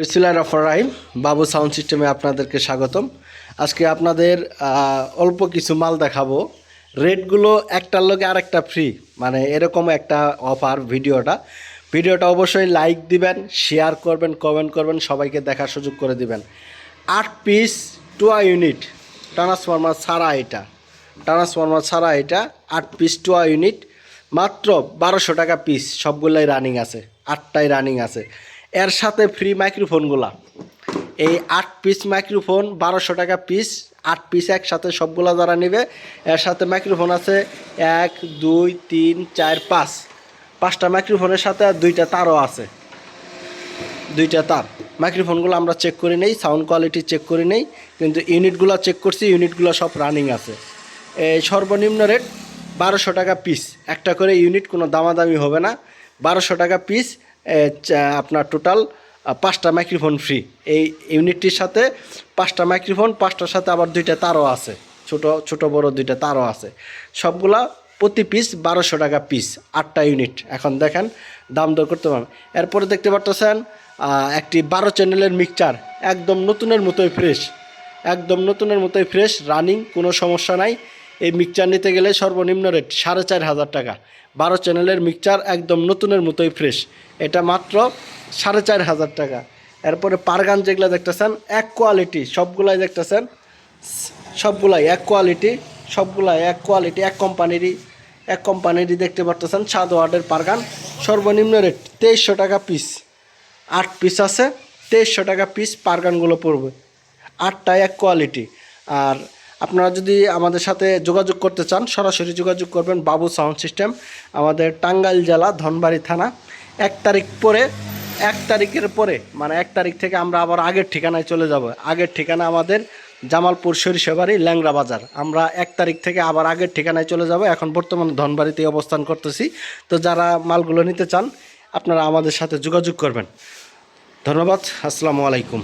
বিসমিল্লাহ রহমান রাহিম। বাবু সাউন্ড সিস্টেমে আপনাদেরকে স্বাগতম। আজকে আপনাদের অল্প কিছু মাল দেখাবো। রেটগুলো একটার লগে আরেকটা ফ্রি মানে এরকম একটা অফার ভিডিওটা। ভিডিওটা অবশ্যই লাইক দিবেন শেয়ার করবেন কমেন্ট করবেন, সবাইকে দেখার সুযোগ করে দিবেন। আট পিস টুয়া ইউনিট ট্রান্সফরমার ছাড়া এটা। ট্রান্সফরমার ছাড়া এটা, আট পিস টুয়া ইউনিট মাত্র বারোশো টাকা পিস সবগুলাই রানিং আছে, আটটাই রানিং আছে। এর সাথে ফ্রি মাইক্রোফোনগুলা এই আট পিস মাইক্রোফোন বারোশো টাকা পিস আট পিস একসাথে সবগুলা যারা নেবে, এর সাথে মাইক্রোফোন আছে এক, দুই, তিন, চার, পাঁচ। পাঁচটা মাইক্রোফোনের সাথে আর দুইটা তারও আছে। দুইটা তার। মাইক্রোফোনগুলো আমরা চেক করে নেই সাউন্ড কোয়ালিটি চেক করে নেই, কিন্তু ইউনিটগুলো চেক করছি ইউনিটগুলো সব রানিং আছে। এই সর্বনিম্ন রেট বারোশো টাকা পিস একটা করে ইউনিট কোনো দামাদামি হবে না। বারোশো টাকা পিস আপনার টোটাল পাঁচটা মাইক্রোফোন ফ্রি এই ইউনিটটির সাথে পাঁচটা মাইক্রোফোন পাঁচটার সাথে আবার দুইটা তারও আছে। ছোট ছোট, বড় দুইটা তারও আছে। সবগুলা প্রতি পিস বারোশো টাকা পিস আটটা ইউনিট এখন দেখেন দাম দর করতে পারেন এরপরে দেখতে পারতেছেন একটি বারো চ্যানেলের মিক্সচার একদম নতুনের মতোই ফ্রেশ একদম নতুনের মতোই ফ্রেশ রানিং কোনো সমস্যা নাই। এই মিক্সচার নিতে গেলে সর্বনিম্ন রেট সাড়ে চার হাজার টাকা। বারো চ্যানেলের মিক্সচার একদম নতুনের মতোই ফ্রেশ এটা মাত্র সাড়ে চার হাজার টাকা। এরপরে পারগান যেগুলো দেখতেছেন, এক কোয়ালিটি সবগুলাই দেখতেছেন, সবগুলাই এক কোয়ালিটি সবগুলাই এক কোয়ালিটি এক কোম্পানিরই এক কোম্পানিরই দেখতে পারতেছেন সাত ওয়ার্ডের পারগান। সর্বনিম্ন রেট তেইশশো টাকা পিস আট পিস আছে, তেইশশো টাকা পিস পারগানগুলো পড়বে। আটটায় এক কোয়ালিটি আর আপনারা যদি আমাদের সাথে যোগাযোগ করতে চান, সরাসরি যোগাযোগ করবেন বাবু সাউন্ড সিস্টেম, আমাদের টাঙ্গাইল জেলা ধনবাড়ি থানা। এক তারিখ পরে, এক তারিখের পরে মানে এক তারিখ থেকে আমরা আবার আগের ঠিকানায় চলে যাব। আগের ঠিকানা আমাদের জামালপুর সরিষাবাড়ি ল্যাংরা বাজার। আমরা এক তারিখ থেকে আবার আগের ঠিকানায় চলে যাব। এখন বর্তমানে ধনবাড়িতে অবস্থান করতেছি। তো যারা মালগুলো নিতে চান, আপনারা আমাদের সাথে যোগাযোগ করবেন। ধন্যবাদ। আসসালামু আলাইকুম।